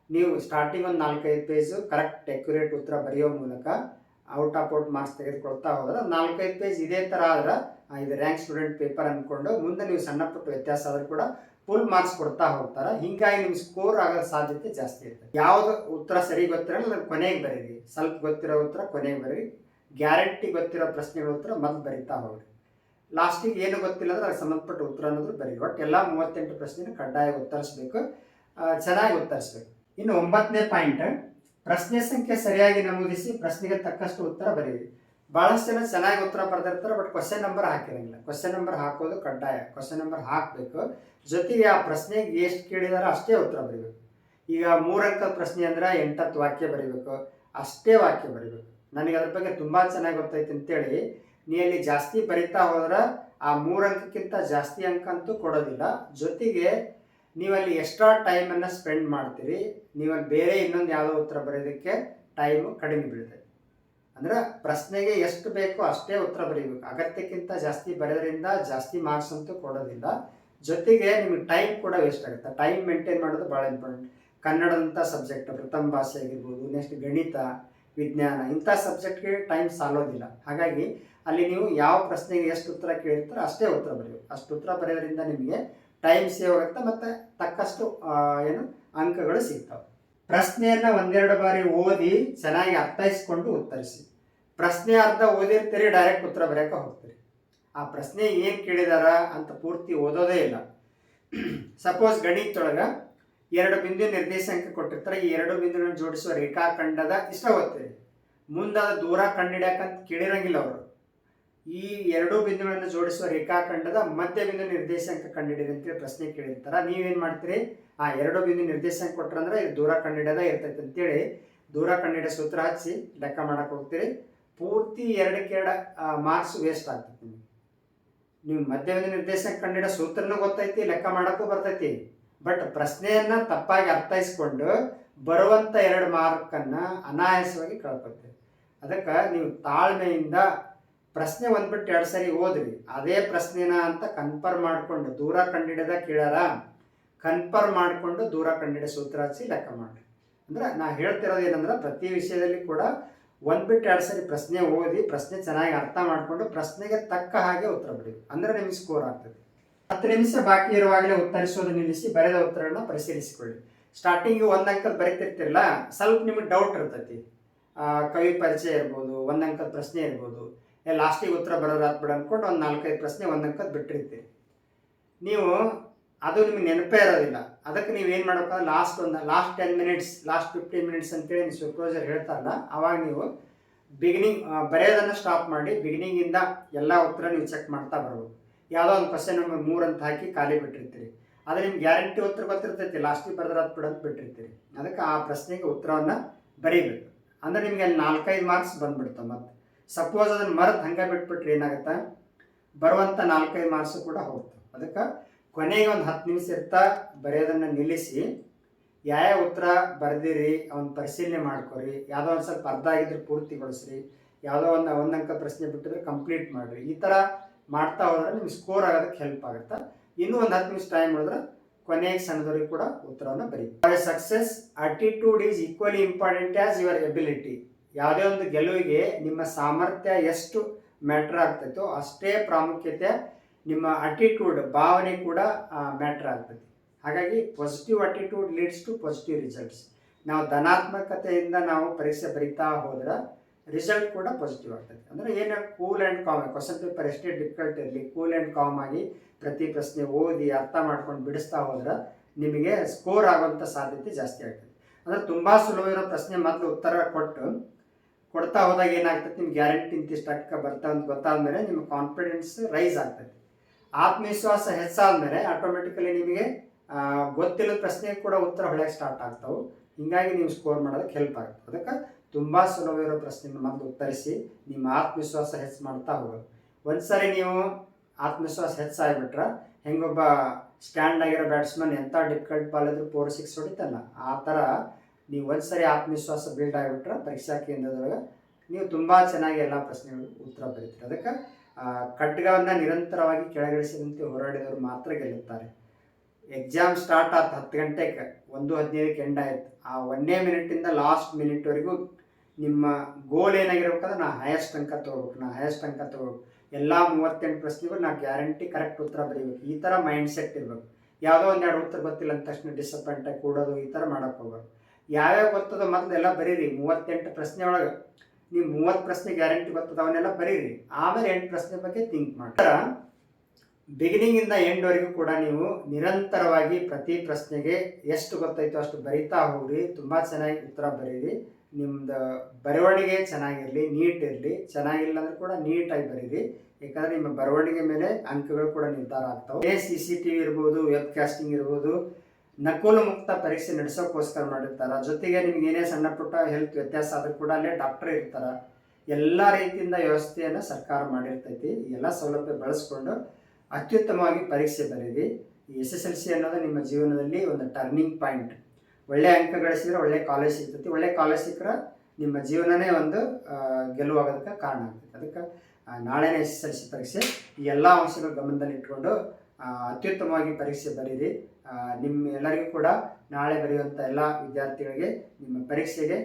ನೀವು ಸ್ಟಾರ್ಟಿಂಗ್ ಒಂದು ನಾಲ್ಕೈದು ಪೇಜು ಕರೆಕ್ಟ್ ಅಕ್ಯುರೇಟ್ ಉತ್ತರ ಬರೆಯೋ ಮೂಲಕ ಔಟ್ ಆಫ್ ಔಟ್ ಮಾರ್ಕ್ಸ್ ತೆಗೆದುಕೊಳ್ತಾ ಹೋದ್ರೆ ನಾಲ್ಕೈದು ಪೇಜ್ ಇದೇ ಥರ ಆದ್ರೆ ಇದು ರ್ಯಾಂಕ್ ಸ್ಟೂಡೆಂಟ್ ಪೇಪರ್ ಅಂದ್ಕೊಂಡು ಮುಂದೆ ನೀವು ಸಣ್ಣ ಪುಟ್ಟ ವ್ಯತ್ಯಾಸ ಆದರೂ ಕೂಡ ಫುಲ್ ಮಾರ್ಕ್ಸ್ ಕೊಡ್ತಾ ಹೋಗ್ತಾರೆ. ಹಿಂಗಾಗಿ ನಿಮ್ಮ ಸ್ಕೋರ್ ಆಗೋ ಸಾಧ್ಯತೆ ಜಾಸ್ತಿ ಇರ್ತದೆ ಯಾವುದು ಉತ್ತರ ಸರಿ ಗೊತ್ತಿರಲ್ಲ ಕೊನೆಗೆ ಬರೀರಿ. ಸ್ವಲ್ಪ ಗೊತ್ತಿರೋ ಉತ್ತರ ಕೊನೆಗೆ ಬರೀರಿ. ಗ್ಯಾರಂಟಿ ಗೊತ್ತಿರೋ ಪ್ರಶ್ನೆಗಳ ಉತ್ತರ ಮೊದಲು ಬರಿತಾ ಹೋಗ್ರಿ. ಲಾಸ್ಟಿಗೆ ಏನು ಗೊತ್ತಿಲ್ಲ ಅಂದ್ರೆ ಅದಕ್ಕೆ ಸಂಬಂಧಪಟ್ಟ ಉತ್ತರ ಅನ್ನೋದು ಬರೀ ಒಟ್ಟು ಎಲ್ಲ ಮೂವತ್ತೆಂಟು ಪ್ರಶ್ನೆನ ಕಡ್ಡಾಯ ಉತ್ತರಿಸ್ಬೇಕು. ಚೆನ್ನಾಗಿ ಉತ್ತರಿಸ್ಬೇಕು. ಇನ್ನು ಒಂಬತ್ತನೇ ಪಾಯಿಂಟ್ ಪ್ರಶ್ನೆ ಸಂಖ್ಯೆ ಸರಿಯಾಗಿ ನಮೂದಿಸಿ ಪ್ರಶ್ನೆಗೆ ತಕ್ಕಷ್ಟು ಉತ್ತರ ಬರೀರಿ ಭಾಳಷ್ಟು ಜನ ಚೆನ್ನಾಗಿ ಉತ್ತರ ಬರ್ದಿರ್ತಾರೆ ಬಟ್ ಕ್ವಶನ್ ನಂಬರ್ ಹಾಕಿರಂಗಿಲ್ಲ. ಕ್ವಶನ್ ನಂಬರ್ ಹಾಕೋದು ಕಡ್ಡಾಯ. ಕ್ವಶನ್ ನಂಬರ್ ಹಾಕಬೇಕು. ಜೊತೆಗೆ ಆ ಪ್ರಶ್ನೆಗೆ ಎಷ್ಟು ಕೇಳಿದಾರ ಅಷ್ಟೇ ಉತ್ತರ ಬರೀಬೇಕು. ಈಗ ಮೂರಂಕದ ಪ್ರಶ್ನೆ ಅಂದ್ರೆ ಎಂಟತ್ತು ವಾಕ್ಯ ಬರೀಬೇಕು. ಅಷ್ಟೇ ವಾಕ್ಯ ಬರೀಬೇಕು. ನನಗೆ ಅದ್ರ ಬಗ್ಗೆ ತುಂಬ ಚೆನ್ನಾಗಿ ಗೊತ್ತೈತೆ ಅಂತೇಳಿ ನೀ ಅಲ್ಲಿ ಜಾಸ್ತಿ ಬರಿತಾ ಹೋದ್ರೆ ಆ ಮೂರಂಕಕ್ಕಿಂತ ಜಾಸ್ತಿ ಅಂಕ ಅಂತೂ ಕೊಡೋದಿಲ್ಲ. ಜೊತೆಗೆ ನೀವಲ್ಲಿ ಎಕ್ಸ್ಟ್ರಾ ಟೈಮನ್ನು ಸ್ಪೆಂಡ್ ಮಾಡ್ತೀರಿ. ನೀವಲ್ಲಿ ಬೇರೆ ಇನ್ನೊಂದು ಯಾವುದೋ ಉತ್ತರ ಬರೆಯೋದಕ್ಕೆ ಟೈಮು ಕಡಿಮೆ ಬೀಳುತ್ತೆ. ಅಂದ್ರೆ ಪ್ರಶ್ನೆಗೆ ಎಷ್ಟು ಬೇಕೋ ಅಷ್ಟೇ ಉತ್ತರ ಬರೀಬೇಕು. ಅಗತ್ಯಕ್ಕಿಂತ ಜಾಸ್ತಿ ಬರೆಯೋದ್ರಿಂದ ಜಾಸ್ತಿ ಮಾರ್ಕ್ಸ್ ಅಂತೂ ಕೊಡೋದಿಲ್ಲ. ಜೊತೆಗೆ ನಿಮಗೆ ಟೈಮ್ ಕೂಡ ವೇಸ್ಟ್ ಆಗುತ್ತೆ. ಟೈಮ್ ಮೇಂಟೈನ್ ಮಾಡೋದು ಭಾಳ ಇಂಪಾರ್ಟೆಂಟ್ ಕನ್ನಡದಂಥ ಸಬ್ಜೆಕ್ಟ್ ಪ್ರಥಮ ಭಾಷೆ ಆಗಿರ್ಬೋದು ನೆಕ್ಸ್ಟ್ ಗಣಿತ, ವಿಜ್ಞಾನ, ಇಂಥ ಸಬ್ಜೆಕ್ಟ್ಗೆ ಟೈಮ್ ಸಾಲೋದಿಲ್ಲ. ಹಾಗಾಗಿ ಅಲ್ಲಿ ನೀವು ಯಾವ ಪ್ರಶ್ನೆಗೆ ಎಷ್ಟು ಉತ್ತರ ಕೇಳಿರ್ತಾರೋ ಅಷ್ಟೇ ಉತ್ತರ ಬರೆಯಬೇಕು ಅಷ್ಟು ಉತ್ತರ ಬರೆಯೋದ್ರಿಂದ ನಿಮಗೆ ಟೈಮ್ ಸೇವ್ ಆಗುತ್ತೆ ಮತ್ತು ತಕ್ಕಷ್ಟು ಏನು ಅಂಕಗಳು ಸಿಗ್ತವೆ. ಪ್ರಶ್ನೆಯನ್ನು ಒಂದೆರಡು ಬಾರಿ ಓದಿ ಚೆನ್ನಾಗಿ ಅರ್ಥೈಸ್ಕೊಂಡು ಉತ್ತರಿಸಿ. ಪ್ರಶ್ನೆ ಅರ್ಧ ಓದಿರ್ತೀರಿ, ಡೈರೆಕ್ಟ್ ಉತ್ತರ ಬರೆಯೋಕೆ ಹೋಗ್ತೀರಿ. ಆ ಪ್ರಶ್ನೆ ಏನು ಕೇಳಿದಾರ ಅಂತ ಪೂರ್ತಿ ಓದೋದೇ ಇಲ್ಲ. ಸಪೋಸ್ ಗಣಿತೊಳಗೆ ಎರಡು ಬಿಂದು ನಿರ್ದೇಶಾಂಕ ಕೊಟ್ಟಿರ್ತಾರೆ, ಈ ಎರಡು ಬಿಂದುಗಳನ್ನು ಜೋಡಿಸುವ ರೇಖಾಖಂಡದ ಇಷ್ಟ ಓದ್ತೀರಿ. ಮುಂದಾದ ದೂರ ಕಂಡಿಡಿಯಾಕಂತ ಕೇಳಿರಂಗಿಲ್ಲ ಅವರು. ಈ ಎರಡು ಬಿಂದುಗಳನ್ನು ಜೋಡಿಸುವ ರೇಖಾಖಂಡದ ಮಧ್ಯ ಬಿಂದು ನಿರ್ದೇಶಾಂಕ ಕಂಡುಹಿಡಿಯಿರಿ ಅಂತೇಳಿ ಪ್ರಶ್ನೆ ಕೇಳಿರ್ತಾರ. ನೀವೇನು ಮಾಡ್ತೀರಿ? ಆ ಎರಡು ಬಿಂದು ನಿರ್ದೇಶಾಂಕ ಕೊಟ್ರಂದ್ರೆ ಇದು ದೂರ ಕಂಡಿಡದ ಇರ್ತೈತೆ ಅಂತೇಳಿ ದೂರ ಕಂಡಿಡ ಸೂತ್ರ ಹಚ್ಚಿ ಲೆಕ್ಕ ಮಾಡಕ್ಕೆ ಹೋಗ್ತೀರಿ. ಪೂರ್ತಿ ಎರಡಕ್ಕೆ ಎರಡು ಮಾರ್ಕ್ಸ್ ವೇಸ್ಟ್ ಆಗ್ತೈತಿ ನೀವು ಮಧ್ಯ ಬಿಂದು ನಿರ್ದೇಶಾಂಕ ಕಂಡಿಡ ಸೂತ್ರನೂ ಗೊತ್ತೈತಿ, ಲೆಕ್ಕ ಮಾಡೋಕ್ಕೂ ಬರ್ತೈತಿ. ಬಟ್ ಪ್ರಶ್ನೆಯನ್ನ ತಪ್ಪಾಗಿ ಅರ್ಥೈಸ್ಕೊಂಡು ಬರುವಂಥ ಎರಡು ಮಾರ್ಕನ್ನು ಅನಾಯಾಸವಾಗಿ ಕಳ್ಕೊತೀರಿ ಅದಕ್ಕೆ ನೀವು ತಾಳ್ಮೆಯಿಂದ ಪ್ರಶ್ನೆ ಒಂದ್ಬಿಟ್ಟು ಎರಡು ಸರಿ ಓದ್ರಿ. ಅದೇ ಪ್ರಶ್ನೆನ ಅಂತ ಕನ್ಫರ್ಮ್ ಮಾಡಿಕೊಂಡು ದೂರ ಕಂಡಿಡದ ಕೇಳಾರ? ಕನ್ಫರ್ಮ್ ಮಾಡಿಕೊಂಡು ದೂರ ಕಂಡಿಡ ಸೂತ್ರ ಹಚ್ಚಿ ಲೆಕ್ಕ ಮಾಡ್ರಿ. ಅಂದ್ರೆ ನಾ ಹೇಳ್ತಿರೋದು ಏನಂದ್ರೆ ಪ್ರತಿ ವಿಷಯದಲ್ಲಿ ಕೂಡ ಒಂದ್ಬಿಟ್ಟು ಎರಡು ಸರಿ ಪ್ರಶ್ನೆ ಓದಿ, ಪ್ರಶ್ನೆ ಚೆನ್ನಾಗಿ ಅರ್ಥ ಮಾಡಿಕೊಂಡು ಪ್ರಶ್ನೆಗೆ ತಕ್ಕ ಹಾಗೆ ಉತ್ತರ ಬಿಡಿ. ಅಂದ್ರೆ ನಿಮ್ಗೆ ಸ್ಕೋರ್ ಆಗ್ತದೆ. ಹತ್ತು ನಿಮಿಷ ಬಾಕಿ ಇರುವಾಗಲೇ ಉತ್ತರಿಸೋದು ನಿಲ್ಲಿಸಿ ಬರೆದ ಉತ್ತರಗಳನ್ನ ಪರಿಶೀಲಿಸಿಕೊಳ್ಳಿ. ಸ್ಟಾರ್ಟಿಂಗ್ ಒಂದು ಅಂಕದ ಬರೀತಿರ್ತಿರಲ್ಲ, ಸ್ವಲ್ಪ ನಿಮಗೆ ಡೌಟ್ ಇರ್ತೈತಿ. ಕವಿ ಪರಿಚಯ ಇರ್ಬೋದು, ಒಂದು ಅಂಕದ ಪ್ರಶ್ನೆ ಇರ್ಬೋದು. ಲಾಸ್ಟಿಗೆ ಉತ್ತರ ಬರೋದು ಬಿಡು ಅಂದ್ಕೊಂಡು ಒಂದು ನಾಲ್ಕೈದು ಪ್ರಶ್ನೆ ಒಂದು ಬಿಟ್ಟಿರ್ತೀರಿ. ನೀವು ಅದು ನಿಮಗೆ ನೆನಪೇ ಇರೋದಿಲ್ಲ. ಅದಕ್ಕೆ ನೀವು ಏನು ಮಾಡಬೇಕು? ಲಾಸ್ಟ್ ಒಂದು last ten minutes last fifteen minutes ಅಂತೇಳಿ ನೀವು ಸೂಪರ್ವೈಸರ್ ಹೇಳ್ತಾರಲ್ಲ, ಅವಾಗ ನೀವು ಬಿಗಿನಿಂಗ್ ಬರೆಯೋದನ್ನು ಸ್ಟಾಪ್ ಮಾಡಿ ಬಿಗಿನಿಂಗಿಂದ ಎಲ್ಲ ಉತ್ತರ ನೀವು ಚೆಕ್ ಮಾಡ್ತಾ ಬರ್ಬೋದು ಯಾವುದೋ ಒಂದು ಕ್ವಶನ್ ನಂಬರ್ ಮೂರು ಅಂತ ಹಾಕಿ ಖಾಲಿ ಬಿಟ್ಟಿರ್ತೀರಿ. ಆದರೆ ನಿಮ್ಗೆ ಗ್ಯಾರಂಟಿ ಉತ್ತರ ಗೊತ್ತಿರ್ತೈತಿ ಲಾಸ್ಟಿಗೆ ಬರೆದ್ರೆ ಅದು ಬಿಡೋದು ಬಿಟ್ಟಿರ್ತೀರಿ. ಅದಕ್ಕೆ ಆ ಪ್ರಶ್ನೆಗೆ ಉತ್ತರವನ್ನು ಬರೀಬೇಕು. ಅಂದ್ರೆ ನಿಮಗೆ ಅಲ್ಲಿ ನಾಲ್ಕೈದು ಮಾರ್ಕ್ಸ್ ಬಂದ್ಬಿಡ್ತಾವೆ ಮತ್ತೆ. ಸಪೋಸ್ ಅದನ್ನು ಮರೆತು ಹಂಗೆ ಬಿಟ್ಬಿಟ್ರೆ ಏನಾಗುತ್ತೆ? ಬರುವಂಥ ನಾಲ್ಕೈದು ಮಾರ್ಕ್ಸು ಕೂಡ ಹೋಗ್ತವೆ ಅದಕ್ಕೆ ಕೊನೆಗೆ ಒಂದು ಹತ್ತು ನಿಮಿಷ ಇರ್ತಾ ಬರೆಯೋದನ್ನು ನಿಲ್ಲಿಸಿ. ಯಾವ ಉತ್ತರ ಬರೆದಿರಿ, ಅವನ ಪರಿಶೀಲನೆ ಮಾಡ್ಕೊರಿ. ಯಾವುದೋ ಒಂದು ಸ್ವಲ್ಪ ಅರ್ಧ ಆಗಿದ್ರೆ ಪೂರ್ತಿಗೊಳಿಸ್ರಿ. ಯಾವುದೋ ಒಂದು ಒಂದಂಕ ಪ್ರಶ್ನೆ ಬಿಟ್ಟಿದ್ರೆ ಕಂಪ್ಲೀಟ್ ಮಾಡಿರಿ. ಈ ಥರ ಮಾಡ್ತಾ ಹೋದ್ರೆ ನಿಮ್ಗೆ ಸ್ಕೋರ್ ಆಗೋದಕ್ಕೆ ಹೆಲ್ಪ್ ಆಗುತ್ತೆ. ಇನ್ನೂ ಒಂದು ಹತ್ತು ನಿಮಿಷ ಟೈಮ್ ಉಳಿದ್ರೆ ಕೊನೆಗೆ ಸಣ್ಣದವ್ರಿಗೆ ಕೂಡ ಉತ್ತರವನ್ನು ಬರೀ success attitude is equally important as your ability ಯಾವುದೇ ಒಂದು ಗೆಲುವಿಗೆ ನಿಮ್ಮ ಸಾಮರ್ಥ್ಯ ಎಷ್ಟು ಮ್ಯಾಟ್ರ್ ಆಗ್ತೈತೋ ಅಷ್ಟೇ ಪ್ರಾಮುಖ್ಯತೆ, ನಿಮ್ಮ ಅಟಿಟ್ಯೂಡ್ ಭಾವನೆ ಕೂಡ ಮ್ಯಾಟ್ರ್ ಆಗ್ತೈತಿ. ಹಾಗಾಗಿ positive attitude leads to positive results ನಾವು ಧನಾತ್ಮಕತೆಯಿಂದ ನಾವು ಪರೀಕ್ಷೆ ಬರೀತಾ ಹೋದ್ರೆ ರಿಸಲ್ಟ್ ಕೂಡ ಪಾಸಿಟಿವ್ ಆಗ್ತದೆ ಅಂದರೆ ಏನು cool and calm question paper ಎಷ್ಟೇ ಡಿಫಿಕಲ್ಟ್ ಇರಲಿ ಕೂಲ್ ಆ್ಯಂಡ್ ಕಾಮ್ ಆಗಿ ಪ್ರತಿ ಪ್ರಶ್ನೆ ಓದಿ ಅರ್ಥ ಮಾಡ್ಕೊಂಡು ಬಿಡಿಸ್ತಾ ಹೋದ್ರೆ ನಿಮಗೆ ಸ್ಕೋರ್ ಆಗುವಂಥ ಸಾಧ್ಯತೆ ಜಾಸ್ತಿ ಆಗ್ತದೆ ಅಂದರೆ ತುಂಬ ಸುಲಭ ಇರೋ ಪ್ರಶ್ನೆ ಮೊದಲು ಉತ್ತರ ಕೊಟ್ಟು ಕೊಡ್ತಾ ಹೋದಾಗ ಏನಾಗ್ತದೆ? ನಿಮ್ಗೆ ಗ್ಯಾರಂಟಿ ಅಂತ ಅಕ್ಕ ಬರ್ತಾ ಅಂತ ಗೊತ್ತಾದ್ಮೇಲೆ ನಿಮ್ಮ ಕಾನ್ಫಿಡೆನ್ಸ್ ರೈಸ್ ಆಗ್ತದೆ. ಆತ್ಮವಿಶ್ವಾಸ ಹೆಚ್ಚಾದ್ಮೇಲೆ ಆಟೋಮೆಟಿಕಲಿ ನಿಮಗೆ ಗೊತ್ತಿಲ್ಲದ ಪ್ರಶ್ನೆಗೆ ಕೂಡ ಉತ್ತರ ಹೊಳೆಯಕ್ಕೆ ಸ್ಟಾರ್ಟ್ ಆಗ್ತಾವೆ. ಹಿಂಗಾಗಿ ನೀವು ಸ್ಕೋರ್ ಮಾಡೋದಕ್ಕೆ ಹೆಲ್ಪ್ ಆಗುತ್ತೆ ಅದಕ್ಕೆ ತುಂಬ ಸುಲಭ ಇರೋ ಪ್ರಶ್ನೆನ ಮೊದಲು ಉತ್ತರಿಸಿ, ನಿಮ್ಮ ಆತ್ಮವಿಶ್ವಾಸ ಹೆಚ್ಚು ಮಾಡ್ತಾ ಹೋಗೋದು. ಒಂದ್ಸರಿ ನೀವು ಆತ್ಮವಿಶ್ವಾಸ ಹೆಚ್ಚಾಗಿಬಿಟ್ರೆ ಹೆಂಗೊಬ್ಬ ಸ್ಟ್ಯಾಂಡ್ ಆಗಿರೋ ಬ್ಯಾಟ್ಸ್ಮನ್ ಎಂಥ ಡಿಫಿಕಲ್ಟ್ ಬಾಲ್ ಇದ್ರೂ ಫೋರ್ ಸಿಕ್ಸ್ ಹೊಡಿತಲ್ಲ, ಆ ಥರ ನೀವು ಒಂದ್ಸರಿ ಆತ್ಮವಿಶ್ವಾಸ ಬಿಲ್ಡ್ ಆಗಿಬಿಟ್ರೆ ಪರೀಕ್ಷಾ ಕೇಂದ್ರದೊಳಗೆ ನೀವು ತುಂಬ ಚೆನ್ನಾಗಿ ಎಲ್ಲ ಪ್ರಶ್ನೆಗಳಿಗೆ ಉತ್ತರ ಬರೀತೀರಿ. ಅದಕ್ಕೆ ಖಡ್ಗವನ್ನು ನಿರಂತರವಾಗಿ ಕೆಳಗಿಳಿಸಿದಂತೆ ಹೋರಾಡಿದವರು ಮಾತ್ರ ಗೆಲ್ಲುತ್ತಾರೆ. ಎಕ್ಸಾಮ್ ಸ್ಟಾರ್ಟ್ ಆಯ್ತು ಹತ್ತು ಗಂಟೆಗೆ ಒಂದು ಹದಿನೈದಕ್ಕೆ ಎಂಡ್ ಆಯ್ತು. ಆ ಒಂದೇ ಮಿನಿಟಿಂದ ಲಾಸ್ಟ್ ಮಿನಿಟ್ವರೆಗೂ ನಿಮ್ಮ ಗೋಲ್ ಏನಾಗಿರ್ಬೇಕಂದ್ರೆ ನಾ ಹೈಯೆಸ್ಟ್ ಅಂಕ ತೊಗೋಬೇಕು, ನಾ ಹೈಯೆಸ್ಟ್ ಅಂಕ ತೊಗೋಬೇಕು. ಎಲ್ಲ ಮೂವತ್ತೆಂಟು ಪ್ರಶ್ನೆಗಳು ನಾ ಗ್ಯಾರಂಟಿ ಕರೆಕ್ಟ್ ಉತ್ತರ ಬರೀಬೇಕು. ಈ ಥರ ಮೈಂಡ್ ಸೆಟ್ ಇರಬೇಕು. ಯಾವುದೋ ಒಂದೆರಡು ಉತ್ತರ ಗೊತ್ತಿಲ್ಲ ಅಂದ ತಕ್ಷಣ ಡಿಸಪಾಯಿಂಟಾಗಿ ಕೂಡೋದು ಈ ಥರ ಮಾಡೋಕ್ಕೆ ಹೋಗ್ಬಾರ್ದು. ಯಾವ್ಯಾವ ಗೊತ್ತದ ಮೊದಲು ಎಲ್ಲ ಬರೀರಿ. ಮೂವತ್ತೆಂಟು ಪ್ರಶ್ನೆ ಒಳಗೆ ನೀವು ಮೂವತ್ತು ಪ್ರಶ್ನೆ ಗ್ಯಾರಂಟಿ ಗೊತ್ತದ ಅವನ್ನೆಲ್ಲ ಬರೀರಿ. ಆಮೇಲೆ ಎಂಟು ಪ್ರಶ್ನೆ ಬಗ್ಗೆ ಥಿಂಕ್ ಮಾಡ್ತಾರೆ ಬಿಗಿನಿಂಗಿಂದ ಎಂಡ್ವರೆಗೂ ಕೂಡ ನೀವು ನಿರಂತರವಾಗಿ ಪ್ರತಿ ಪ್ರಶ್ನೆಗೆ ಎಷ್ಟು ಗೊತ್ತಾಯ್ತು ಅಷ್ಟು ಬರಿತಾ ಹೋಗ್ರಿ. ತುಂಬ ಚೆನ್ನಾಗಿ ಉತ್ತರ ಬರೀರಿ. ನಿಮ್ದು ಬರವಣಿಗೆ ಚೆನ್ನಾಗಿರಲಿ ನೀಟ್ ಇರಲಿ. ಚೆನ್ನಾಗಿಲ್ಲ ಅಂದ್ರೆ ಕೂಡ ನೀಟಾಗಿ ಬರೀರಿ. ಯಾಕಂದ್ರೆ ನಿಮ್ಮ ಬರವಣಿಗೆ ಮೇಲೆ ಅಂಕಗಳು ಕೂಡ ನಿರ್ಧಾರ ಆಗ್ತಾವೆ. ಸಿ ಸಿ, ಟಿ, ವಿ ಇರ್ಬೋದು ವೆಬ್ ಕಾಸ್ಟಿಂಗ್ ಇರ್ಬೋದು ನಕಲು ಮುಕ್ತ ಪರೀಕ್ಷೆ ನಡೆಸೋಕ್ಕೋಸ್ಕರ ಮಾಡಿರ್ತಾರೆ. ಜೊತೆಗೆ ನಿಮ್ಗೆ ಏನೇ ಸಣ್ಣ ಪುಟ್ಟ ಹೆಲ್ತ್ ವ್ಯತ್ಯಾಸ ಆದ್ರೂ ಕೂಡ ಅಲ್ಲೇ ಡಾಕ್ಟರ್ ಇರ್ತಾರೆ. ಎಲ್ಲ ರೀತಿಯಿಂದ ವ್ಯವಸ್ಥೆಯನ್ನು ಸರ್ಕಾರ ಮಾಡಿರ್ತೈತಿ. ಎಲ್ಲ ಸೌಲಭ್ಯ ಬಳಸ್ಕೊಂಡು ಅತ್ಯುತ್ತಮವಾಗಿ ಪರೀಕ್ಷೆ ಬರೀರಿ. ಈ ಎಸ್ ಎಸ್ ಎಲ್ ಸಿ ಅನ್ನೋದು ನಿಮ್ಮ ಜೀವನದಲ್ಲಿ ಒಂದು ಟರ್ನಿಂಗ್ ಪಾಯಿಂಟ್ ಒಳ್ಳೆ ಅಂಕ ಗಳಿಸಿದ್ರೆ ಒಳ್ಳೆ ಕಾಲೇಜ್ ಸಿಗ್ತೈತಿ. ಒಳ್ಳೆ ಕಾಲೇಜ್ ಸಿಕ್ಕರೆ ನಿಮ್ಮ ಜೀವನನೇ ಒಂದು ಗೆಲುವಾಗೋದಕ್ಕೆ ಕಾರಣ ಆಗ್ತೈತೆ. ಅದಕ್ಕೆ ನಾಳೆನೇ ಎಸ್ ಎಸ್ ಎಲ್ ಸಿ ಪರೀಕ್ಷೆ. ಈ ಎಲ್ಲ ಅಂಶಗಳು ಗಮನದಲ್ಲಿ ಇಟ್ಕೊಂಡು ಅತ್ಯುತ್ತಮವಾಗಿ ಪರೀಕ್ಷೆ ಬರೀರಿ. ನಿಮ್ಮ ಎಲ್ಲರಿಗೂ ಕೂಡ ನಾಳೆ ಬರೆಯುವಂಥ ಎಲ್ಲ ವಿದ್ಯಾರ್ಥಿಗಳಿಗೆ ನಿಮ್ಮ ಪರೀಕ್ಷೆಗೆ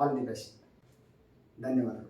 ಆಲ್ ದಿ ಬೆಸ್ಟ್ ಧನ್ಯವಾದಗಳು.